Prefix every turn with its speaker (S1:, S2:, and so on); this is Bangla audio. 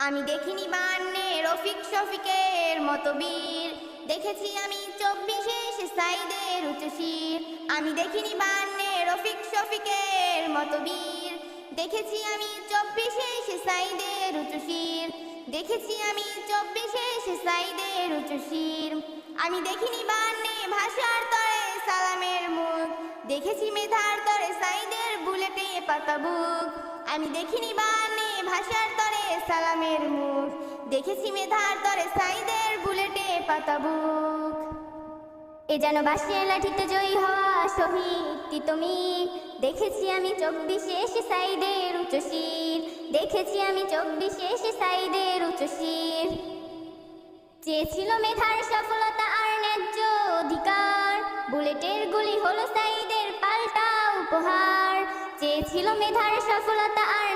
S1: আমি দেখিনি বান্নে রফিক শফিকের মতো বীর। দেখেছি আমি চব্বিশে সে সাইদের উঁচু শির। আমি দেখিনি বান্নে রফিক শফিকের মতো বীর। দেখেছি আমি চব্বিশে সে সাইদের উঁচু শির। দেখেছি আমি চব্বিশে সে সাইদের উঁচু শির। আমি দেখিনি বান্নে ভাষার তরে সালামের মুখ। দেখেছি মেধার তরে সাইদের বুলেটে পাতা বুক। আমি দেখিনি বানে ভাষার সালামের মুখ। দেখেছি মেধার তরে সাইদের বুলেটে পাতা বুক। এ যেন বাসে লাঠিতে জয়ী হওয়া শহীদ তিতমি দেখেছি আমি চব্বিশে এসে সাইদের উচ্চশির। দেখেছি আমি চব্বিশে এসে সাইদের উচ্চশির। চেয়েছিল মেধার সফলতা আর ন্যায্য অধিকার। বুলেটের গুলি হলো সাইদের পাল্টা উপহার। চেয়েছিল মেধার সফলতা আর